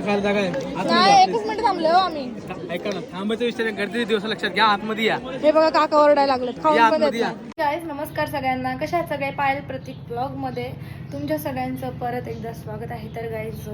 ना खायला जागा नाही. एकच मिनिट थांबले हो आम्ही. ऐका ना थांबायचं विषय गर्दीचे दिवस लक्षात घ्या आतमध्ये या. हे बघा काका ओरडायला खाऊन पण. गाईज नमस्कार सगळ्यांना. कशा आहात सगळे? पायल प्रतीक ब्लॉगमध्ये तुमच्या सगळ्यांचं परत एकदा स्वागत आहे. तर गाईज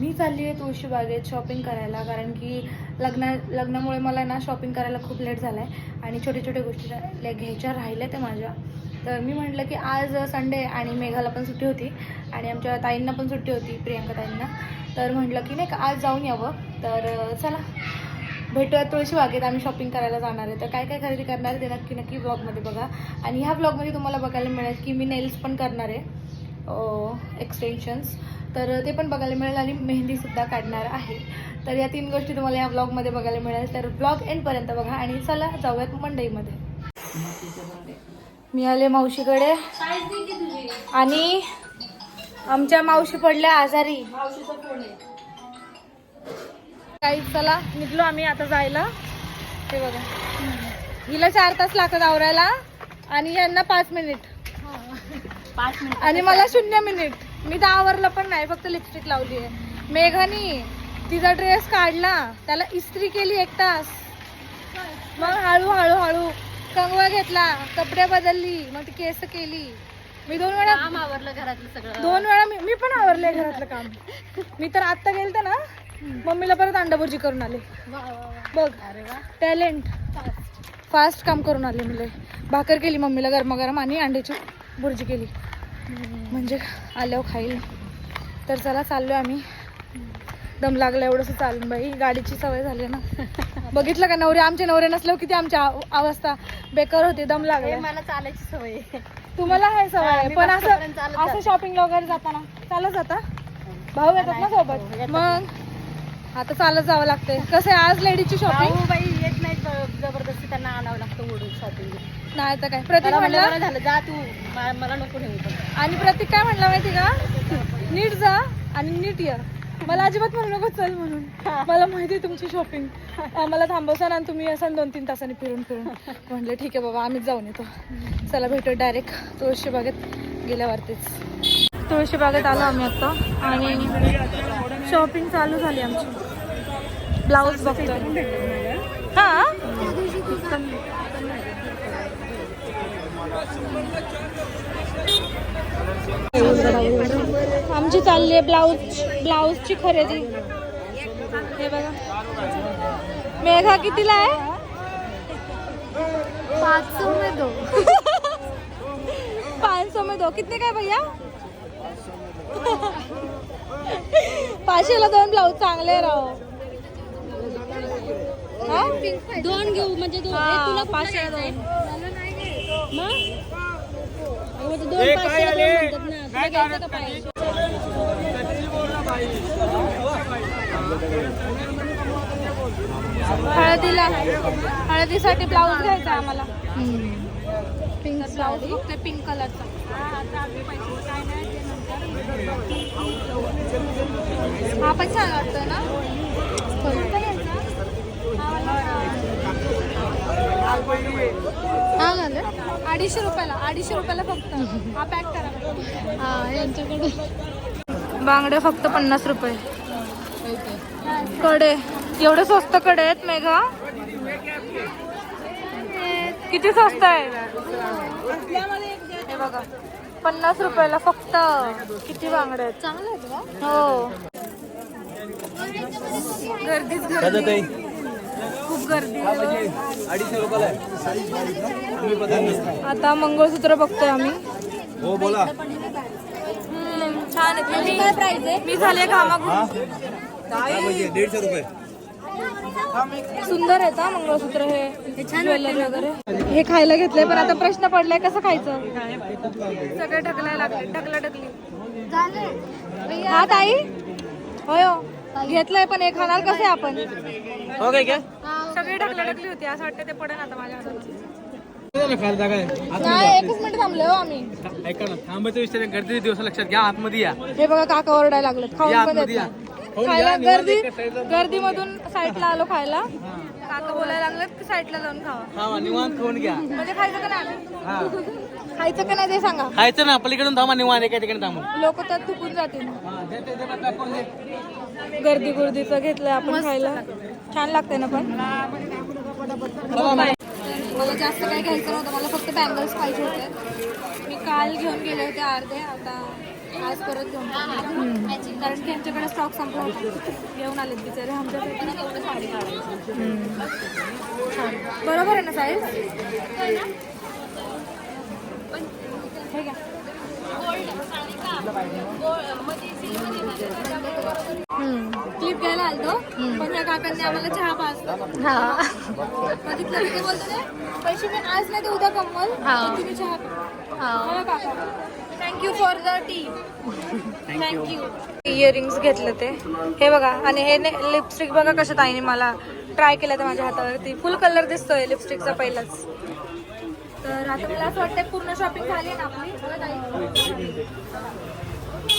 मी चालली आहे तुळशीबागेत शॉपिंग करायला कारण की लग्ना लग्नामुळे मला ना शॉपिंग करायला खूप लेट झाला आहे आणि छोट्या छोट्या गोष्टी रा- घ्यायच्या राहिल्या त्या माझ्या. तर मी म्हटलं की आज संडे आणि मेघाला पण सुट्टी होती आणि आमच्या ताईंना पण सुट्टी होती प्रियंका ताईंना. तर म्हटलं की नाही का आज जाऊन यावं. तर चला. भेटूया तुळशी बागेत आम्ही शॉपिंग करायला जाणार आहे. तर काय काय खरेदी करणार आहे ते नक्की नक्की ब्लॉगमध्ये बघा. आणि ह्या ब्लॉगमध्ये तुम्हाला बघायला मिळेल की मी नेल्स पण करणार आहे. एक्सटेन्शन्स तर ते पण बघायला मिळेल आणि मेहंदीसुद्धा काढणार आहे. तर या तीन गोष्टी तुम्हाला या ब्लॉगमध्ये बघायला मिळेल. तर ब्लॉग एंडपर्यंत बघा आणि चला जाऊयात मंडईमध्ये. मी आले मावशीकडे. आणि आमच्या मावशी पडल्या आजारी. काही चला निघलो आम्ही आता जायला. ते बघा. हिला चार तास लागतात आवरायला आणि यांना पाच मिनिट. पाच मिनिट आणि मला शून्य मिनिट. मी तर आवरलं पण नाही फक्त लिपस्टिक लावली आहे मेघानी तिचा ड्रेस काढला. त्याला इस्त्री केली एक तास. मग हळू हळू हळू कंगवा घेतला कपडे बदलली मग ती केस केली. मी दोन वेळा काम आवरलं घरातलं सगळं. दोन वेळा मी मी पण आवरले घरातलं काम. मी तर आत्ता गेलते ना मम्मीला परत अंडाभुर्जी करून आले. बघ टॅलेंट. फास्ट काम करून आले मी लय. भाकर केली मम्मीला गरमागरम आणि अंड्याची भुर्जी केली. म्हणजे आल्यावर खाईल. तर चला चाललो आम्ही. दम लागला एवढंसं चालून बाई. गाडीची सवय झाली ना. बघितलं का नवरे? आमचे नवरे नसल्यावर किती आमची आव- अवस्था बेकार होती. दम लागला मला चालायची सवय. तुम्हाला आहे सवय आहे. पण असं असं शॉपिंगला वगैरे जाताना चालत जाता? भाऊ येतात ना हो, सोबत येतात. मग? आता चालत जावं लागतंय कसं आहे आज लेडीजची शॉपिंग बाई येत नाही जबरदस्ती त्यांना आणावं लागतं ओढून शॉपिंग नाही तर काय. प्रतीक म्हणलं झालं जा तू. मला नको ठेवू आणि प्रतीक काय म्हणला माहिती का? नीट जा आणि नीट या. मला अजिबात म्हणू नको चल म्हणून. मला माहिती आहे तुमची शॉपिंग मला थांबवसान आणि तुम्ही असाल दोन तीन तासांनी फिरून फिरून. म्हणलं ठीक आहे बाबा आम्हीच जाऊन येतो. चला भेटू डायरेक्ट तुळशी बागेत गेल्यावरतीच तुळशी बागेत आलो आम्ही आता आणि शॉपिंग चालू झाली आमची. ब्लाऊज बघतो हा? आमची चालली आहे ब्लाऊज ब्लाऊजची खरेदी. हे बघा. मेघा कितीला आहे? पाच सौ में दो. पाच सौ में दो. कितने काय भैया? पाचशेला दोन ब्लाऊज चांगले राव. हा? दोन घेऊ म्हणजे दोन. पाचशेला? दोन. मग? म्हणजे दोन पाचशेला दोन म्हणतात ना तुला घ्यायचं का पाहिजे. हळदीला. हळदीसाठी ब्लाऊज घ्यायचा आम्हाला. पिंक ब्लाऊज फक्त पिंक कलरचा हा पण छान वाटतोय ना? घ्यायचा? हा झालं? अडीचशे रुपयाला अडीचशे रुपयाला फक्त. हा पॅक करा. हा यांच्याकडे. बांगडे फक्त पन्नास रुपये. कडे. एवढे स्वस्त कडे आहेत मेघा? किती स्वस्त आहे? हे बघा. पन्नास रुपयाला फक्त. किती बांगडे आहेत? चांगलं आहे तुला हो. गर्दीच गर्दी. गर्दी. आहे आता मंगळसूत्र बघतोय आम्ही. हो बोला. छान आहे. मी काय प्राइस आहे? मी झाले दीडशे रुपये. सुंदर आहे का मंगळसूत्र हे. ज्वेलरी वगैरे. हे खायला घेतलंय पण आता प्रश्न पडलाय कसं खायचं? सगळे ढकलाय लागले ढकला ढकली. हा ताई? होय हो. घेतलंय पण हे खाणार कसे आपण? हो काय क्या? सगळी ढकला ढकली होती असं वाटतं ते पडेल आता माझ्या. खायला जागा नाही एकच मिनिट थांबले हो आम्ही. ऐका ना थांबायचं विषय गर्दीचे दिवस लक्षात घ्या आतमध्ये या. हे बघा काका ओरडायला लागलेत या खाऊन पण आतमध्ये देत या. नाही. खायला या, निवांत गर्दी एका साईडला गर्दीमधून साईडला आलो खायला. काका बोलायला लागलेत की साईडला जाऊन खावा. खावा निवांत खाऊन घ्या. म्हणजे खायचं का नाही? हा. खायचं का नाही ते सांगा. खायचं ना पलीकडून थांबा निवांत एका ठिकाणी थांबा. लोक तर थुकून जातील. गर्दी गुर्दीचं घेतलंय आपण खायला. छान लागते ना पण. मला जास्त काही घ्यायचं नव्हतं. मला फक्त बँगल्स पाहिजे होते. मी काल घेऊन गेले होते अर्धे. आता आज परत घेऊन. कारण की यांच्याकडे स्टॉक संपला होता. घेऊन आलेत बिचारे. आमच्यासाठी साडी बरोबर आहे ना साईज हे घ्या. क्लिप घ्यायला आलतो. पण त्या काकांनी आम्हाला चहा पास बघितलं मी ते बोलतो ते, पैसे मी आज नाही ते उद्या कमवल. पण तुम्ही चहा प्या. काका. Thank you for the tea thank you earrings घेतले ते. हे बघा आणि हे लिपस्टिक बघा कसं ताईने मला ट्राय केलं ते माझ्या हातावरती. फुल कलर दिसतोय लिपस्टिकचा पहिलाच. तर आता मला असं वाटतं पूर्ण शॉपिंग झाली ना आपली.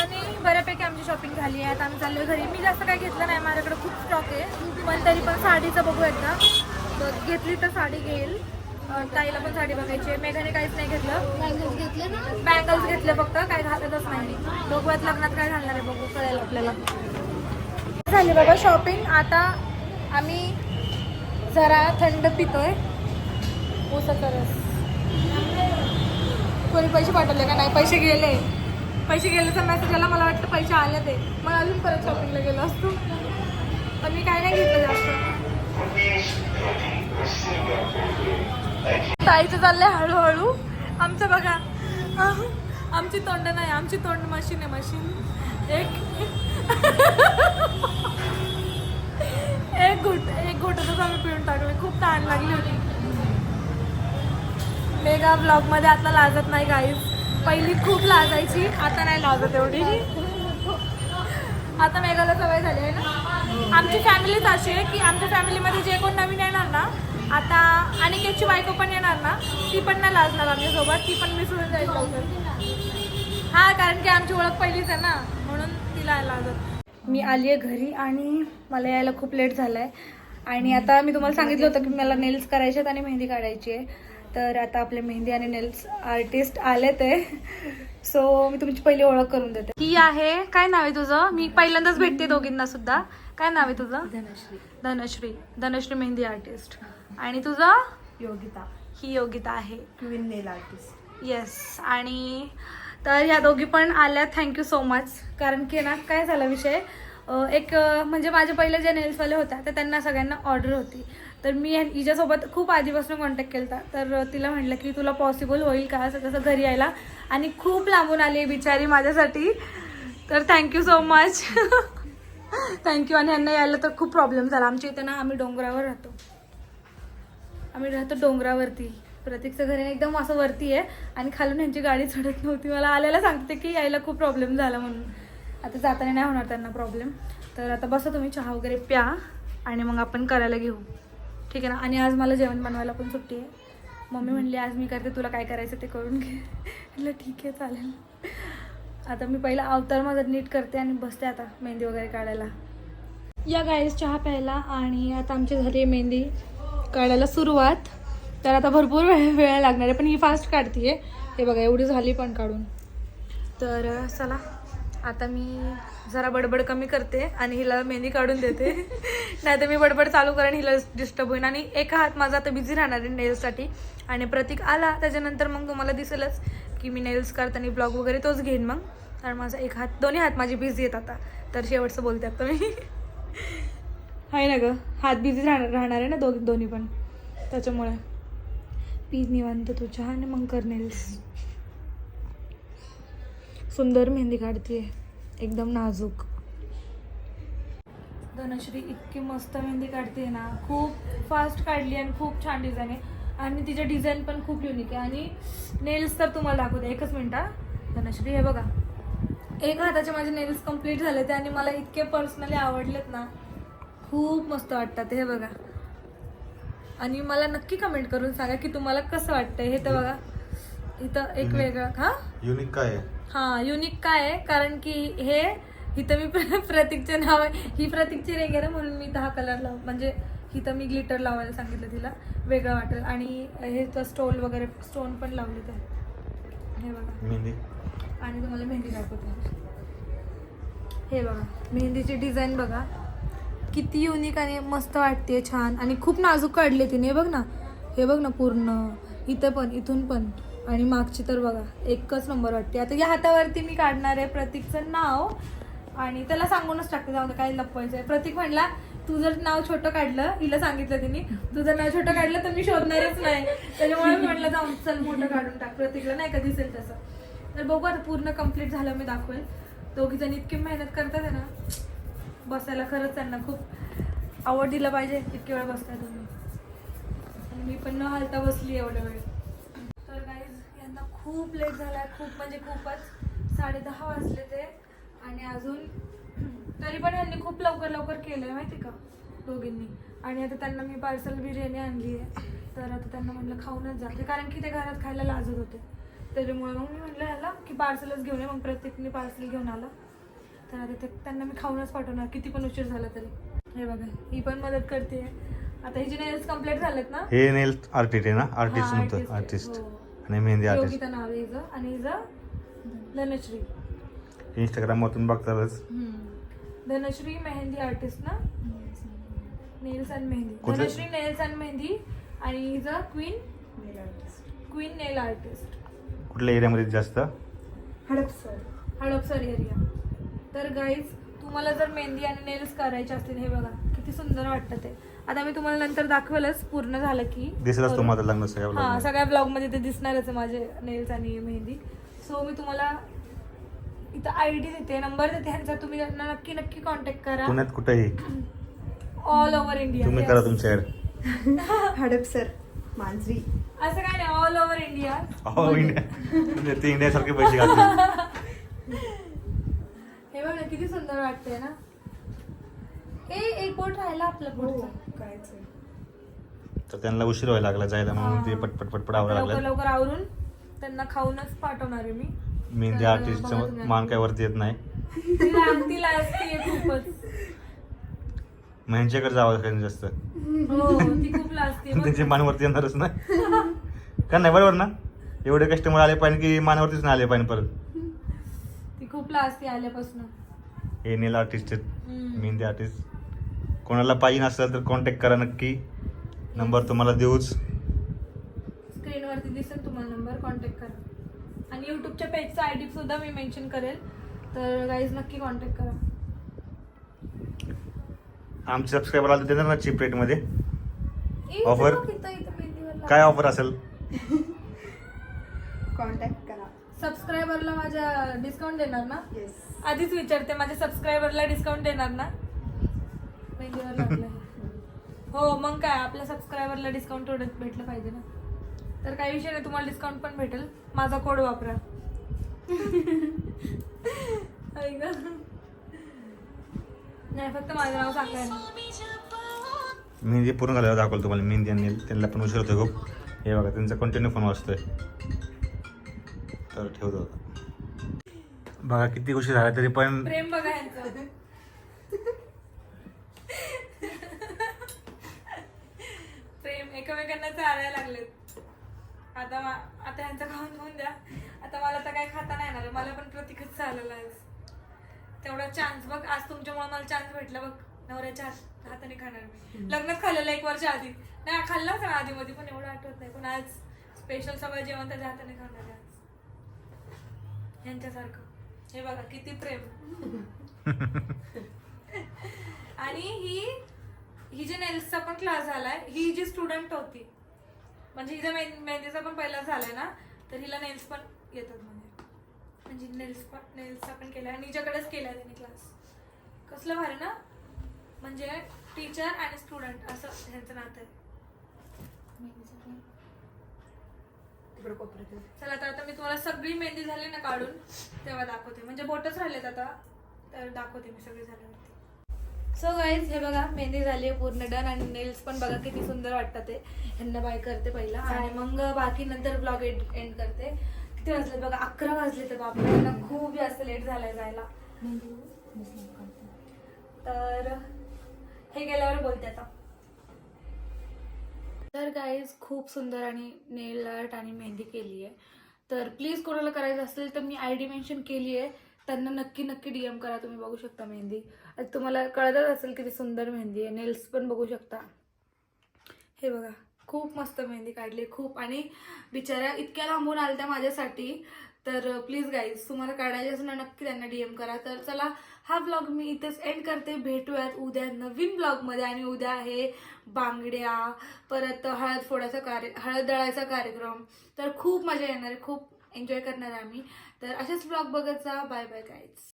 आणि बऱ्यापैकी आमची शॉपिंग झाली आहे. आता आम्ही चाललोय घरी. मी जास्त काही घेतलं नाही. माझ्याकडे खूप स्टॉक आहे. पण तरी पण साडीचं बघू एकदा. तर घेतली तर साडी घेईल. ताईला पण साडी बघायची आहे. मेघाने काहीच नाही घेतलं. घेतले ना? बँगल्स घेतले फक्त. काय घालतच नाही. बघूयात लग्नात काय घालणार आहे बघू. कळेल आपल्याला. झाली बाबा शॉपिंग आता आम्ही जरा थंड पितोय. ऊसाचा रस. कोणी पैसे पाठवले का? नाही पैसे गेले. पैसे गेल्याचा मेसेज आला मला वाटतं पैसे आले ते. मग अजून परत शॉपिंगला गेलो असतो. पण मी काय नाही घेतलं जास्त. ताईचं चाललंय हळूहळू. आमचं बघा. आमची तोंड नाही आमची तोंड मशीन आहे मशीन एक. एक घुट एक घोटातच आम्ही पिऊन टाकले खूप ताण लागली होती. मेगा ब्लॉगमध्ये आता लाजत नाही गाईज पहिली खूप लाजायची आता नाही लाजत एवढी. आता मेघाला सवय झाली आहे ना? आमची फॅमिलीच अशी आहे की आमच्या फॅमिलीमध्ये जे कोण नवीन येणार ना आता अनिकेतची बायको पण येणार ना ती पण नाही लाजणार आमच्यासोबत ती पण मिसळून जाईल लवकर. हा कारण की आमची ओळख पहिलीच आहे ना म्हणून तिला लाजत. मी आली आहे घरी आणि मला यायला खूप लेट झालाय. आहे आणि आता मी तुम्हाला सांगितलं होतं की मला नेल्स करायचे आहेत आणि मेहंदी काढायची आहे. तर आता आपले मेहंदी आणि नेल्स आर्टिस्ट आले ते. सो मी तुमची पहिली ओळख करून देते. ही आहे काय नाव आहे तुझं? मी पहिल्यांदाच भेटते दोघींना सुद्धा. काय नाव आहे तुझं? धनश्री. धनश्री. धनश्री मेहंदी आर्टिस्ट आणि तुझं? योगिता. ही योगिता आहे. क्वीन नेल आर्टिस्ट येस आणि तर ह्या दोघी पण आल्या. थँक्यू सो मच कारण की ना काय झाला विषय? एक म्हणजे माझे पहिले जे नेल्सवाले होत्या तर त्यांना सगळ्यांना ऑर्डर होती. तर मी हिच्यासोबत खूप आधीपासून कॉन्टॅक्ट केला तर तिला म्हटलं की तुला पॉसिबल होईल का असं तसं घरी यायला? आणि खूप लांबून आली बिचारी माझ्यासाठी. तर थँक्यू सो मच थँक्यू आणि ह्यांना यायला तर खूप प्रॉब्लेम झाला. आमच्या इथं ना आम्ही डोंगरावर राहतो. आम्ही राहतो डोंगरावरती. प्रतीकचं घर एकदम असं वरती आहे. आणि खालून यांची गाडी चढत नव्हती. मला आल्याला सांगते की यायला खूप प्रॉब्लेम झाला म्हणून. आता जाताना नाही होणार त्यांना प्रॉब्लेम तर आता बसा तुम्ही चहा वगैरे प्या. आणि मग आपण करायला घेऊ. ठीक आहे ना? आणि आज मला जेवण बनवायला पण सुट्टी आहे. मम्मी म्हणली आज मी करते तुला काय करायचं ते करून घे. म्हटलं ठीक आहे चालेल. आता मी पहिला अवतार माझा नीट करते आणि बसते आता मेहंदी वगैरे काढायला. या गाईस चहा प्यायला आणि आता आमची झाली आहे मेहंदी काढायला सुरुवात. तर आता भरपूर वेळ वेळ लागणार आहे पण ही फास्ट काढते आहे हे बघा एवढी झाली पण काढून. तर चला. आता मी जरा बडबड कमी करते आणि हिला मेहंदी काढून देते. नाही तर मी बडबड चालू करेन हिला डिस्टर्ब होईन. आणि एका हात माझा आता बिझी राहणार आहे नेल्ससाठी आणि प्रतीक आला त्याच्यानंतर मग तुम्हाला दिसेलच की मी नेल्स करताना ब्लॉग वगैरे तोच घेईन मग. कारण माझा एक हात दोन्ही हात माझे बिझी आहेत आता. तर शेवटचं बोलते आता मी आहे ना गं? हात बिझी राहणार राहणार आहे ना दो दोन्ही पण. त्याच्यामुळे. पीज निवांत तू आणि मग कर नेल्स सुंदर मेहंदी काढते एकदम नाजूक. धनश्री इतकी मस्त मेहंदी काढते ना. खूप फास्ट काढली आणि खूप छान डिझाईन आहे. आणि तिचे डिझाईन पण खूप युनिक आहे. आणि नेल्स तर तुम्हाला दाखवते. एकच मिनिट धनश्री हे बघा. एक हाताचे माझे नेल्स कंप्लीट झाले ते आणि मला इतके पर्सनली आवडलेत ना. खूप मस्त वाटतात हे बघा. आणि मला नक्की कमेंट करून सांगा की तुम्हाला कसं वाटतंय? हे तर बघा. इथं एक वेगळं हा? युनिक काय आहे? हा युनिक काय आहे? कारण की हे इथं मी प्र- प्रतीकचे नाव आहे. ही प्रतीकची रिंग आहे ना म्हणून मी दहा कलर लाव म्हणजे इथं मी ग्लिटर लावायला सांगितलं तिला. वेगळं वाटेल. आणि हे स्टोन वगैरे स्टोन पण लावले ते हे बघा. मेहंदी. आणि तुम्हाला मेहंदी दाखवते. हे बघा. मेहंदीची डिझाईन बघा. किती युनिक आणि मस्त वाटते छान. आणि खूप नाजूक काढले तिने. हे बघ ना. हे बघ ना पूर्ण. इथं पण इथून पण. आणि मागची तर बघा एकच नंबर वाटते. आता या हातावरती मी काढणार आहे प्रतीकचं नाव. आणि त्याला सांगूनच टाकते जाऊ काय लपवायचं आहे. प्रतीक म्हणला तू जर नाव छोटं काढलं हिला सांगितलं तिने तू जर नाव छोटं काढलं तर मी शोधणारच नाही. त्याच्यामुळे म्हटलं जाऊन चल मोठं काढून टाक प्रतीकला नाही का दिसेल तसं. तर बघू आता पूर्ण कंप्लीट झालं मी दाखवेल. दोघी जण इतकी मेहनत करतात आहे ना. बसायला खरंच त्यांना खूप आवड दिलं पाहिजे इतके वेळ बसताय तुम्ही. आणि मी पण न हालता बसली एवढ्या वेळ खूप लेट झालाय खूप म्हणजे खूपच. साडे दहा वाजले ते. आणि अजून तरी पण यांनी खूप लवकर लवकर केलंय माहिती का? दोघींनी. आणि आता त्यांना मी पार्सल बिर्याणी आणली आहे. तर आता त्यांना म्हटलं खाऊनच जाते कारण की ते घरात खायला लाजत होते. त्याच्यामुळे मग मी म्हटलं ह्याला की पार्सलच घेऊन ये. मग प्रत्येकने पार्सल घेऊन आला. तर आता ते त्यांना मी खाऊनच पाठवणार. किती पण उशीर झाला तरी. हे बघा ही पण मदत करते आता हिचे नेल्स कंप्लीट झालेत ना? हे नेल आर्टिस्ट आहे ना? आर्टिस्ट आहे. आर्टिस्ट हो. आणि मेहंदी आर्टिस्ट योगिता नाव आहे हिचं आणि हिचं धनश्री. इंस्टाग्रामवरून बघतातच. धनश्री मेहंदी आर्टिस्ट ना? Nails and mehndi? Dhanashree nails and mehndi आणि हिचं क्वीन क्वीन नेल आर्टिस्ट कुठल्या एरियामध्ये जास्त? हडपसर. एरिया तर गाईज तुम्हाला जर मेहंदी आणि नेल्स करायचे असतील हे बघा किती सुंदर वाटतं ते. आता मी तुम्हाला नंतर दाखवेलच पूर्ण झालं की. दिसलंच. तुम्हाला लग्न सगळ्या हा मध्ये. सगळ्या ब्लॉगमध्ये ते दिसणारच आहे माझे नेल्स आणि मेहंदी. सो मी तुम्हाला इथं आय डी देते नंबर देते ह्यांचा तुम्ही त्यांना नक्की नक्की कॉन्टॅक्ट करा. पुण्यात कुठेही. ऑल ओव्हर इंडिया तुम्ही करा तुमच्या ऍड हडपसर मांजरी. असं काय नाही ऑल ओव्हर इंडिया हो इंडिया ते इंडियासारखे पैसे घालतील. हे बघ किती सुंदर वाटतंय ना. ए एक बोट राहिला आपलं हो पुढचं? तर त्यांना उशीर व्हायला लागला जायला म्हणून ते. पटपट पटपट आवरा लवकर लागला लवकर आवरून त्यांना खाऊनच पाठवणार आहे मी. मेहंदी तर आर्टिस्ट बघा तुम्ही. मान काय वरती येत नाही. तिला तिला असते खूपच. मेहंदीच्याकडे जावं काही जास्त? हो ती खूप लाजते बघ. त्यांची मान वरती येणारच नाही का नाही बरोबर ना? एवढे कस्टमर आले पाहिजे की मानावरतीच नाही आले पाहिजे परत. ती खूप लाजते आल्यापासून. हे नेल आर्टिस्ट आहेत. हम्म. मेहंदी आर्टिस्ट कोणाला पाहिजे असेल तर कॉन्टॅक्ट करा नक्की. नंबर तुम्हाला देऊच. स्क्रीनवरती दिसेल तुम्हाला नंबर कॉन्टॅक्ट करा. आणि युट्यूबच्या पेजचा आय डी सुद्धा मी मेन्शन करेल. तर गाईज नक्की कॉन्टॅक्ट करा. आमचे सबस्क्रायबर आले देणार ना चीप रेटमध्ये मेहंदीवर काय ऑफर असेल? कॉन्टॅक्ट करा. सबस्क्रायबरला माझ्या डिस्काउंट देणार ना? येस आधीच विचारते माझ्या सबस्क्रायबरला डिस्काउंट देणार ना? हो मग काय आपल्या सबस्क्रायबरला डिस्काउंट थोडं भेटलं पाहिजे ना. तर काही विषय नाही तुम्हाला डिस्काउंट पण भेटेल. माझा कोड वापरा. नाही फक्त माझं नाव सांगाय ना मेहंदी पूर्ण झाल्यावर दाखवलं तुम्हाला मेहंदी आणि. त्यांना पण उशीर होतो खूप. हे बघा त्यांचा कंटिन्यू फोन वाजतोय. तर ठेवतो. बघा किती उशीर झाला तरी पण प्रेम बघा यांचं प्रेम एकमेकांना चालायला लागलेत. आता मा- आता ह्यांचं खाऊन होऊन द्या. आता मला तर काय खाता नाही येणार. मला पण प्रतीकच चाललेला आहे. तेवढा चान्स बघ. आज तुमच्यामुळे मला चान्स भेटला बघ. नवऱ्याच्या हात हाताने खाणार मी. लग्नात खाल्लेलं एक वर्ष आधी. नाही खाल्लं होतं आधी मध्ये पण एवढं आठवत नाही. पण आज स्पेशल सगळं जेवण त्याच्या हाताने खाणार आहे आज. यांच्यासारखं. हे बघा किती प्रेम. आणि ही ही जे नेल्सचा पण क्लास झालाय ही जी स्टुडंट होती म्हणजे हिचा मेह- मेहंदीचा पण पहिला झालाय ना तर हिला नेल्स पण येतात म्हणजे म्हणजे नेल्स पण नेल्सचा पण केलाय आणि हिच्याकडेच केलाय तिने क्लास कसलं भारी ना? म्हणजे टीचर आणि स्टुडंट असं ह्यांचं नातं आहे. चला तर आता मी तुम्हाला सगळी मेहंदी झाली ना काढून तेव्हा दाखवते. म्हणजे बोटच राहिलेत आता तर दाखवते मी सगळी झाल्यावरती सो गाईज हे बघा मेहंदी झाली आहे पूर्ण डन आणि नेल्स पण बघा किती सुंदर वाटतात ते. ह्यांना बाय करते पहिला. आणि मग बाकी नंतर ब्लॉग एंड करते. किती वाजले बघा? अकरा वाजले तर बापरे यांना खूप जास्त लेट झालाय जायला. तर हे गेल्यावर बोलते आता. तर गाईज खूप सुंदर आणि नेल आर्ट आणि मेहंदी केली आहे तर प्लीज कोणाला करायचं असेल तर मी आय डी मेन्शन केली आहे त्यांना नक्की नक्की डी एम करा तुम्ही बघू शकता मेहंदी. आता तुम्हाला कळतच असेल किती सुंदर मेहंदी आहे. नेल्स पण बघू शकता. हे बघा खूप मस्त मेहंदी काढली खूप. आणि बिचाऱ्या इतक्या लांबून आल्या त्या माझ्यासाठी. तर प्लीज गाईज तुम्हाला काढायचे असेल ना नक्की त्यांना डी एम करा. तर चला हा ब्लॉग मी इथेच एंड करते. भेटूयात उद्या नवीन ब्लॉगमध्ये आणि उद्या आहे बांगड्या परत हळद फोडाचा कार्य हळद दळायचा कार्यक्रम. तर खूप मजा येणार आहे खूप एन्जॉय करणार आहे आम्ही. तर असेच ब्लॉग बघत जा. Bye bye guys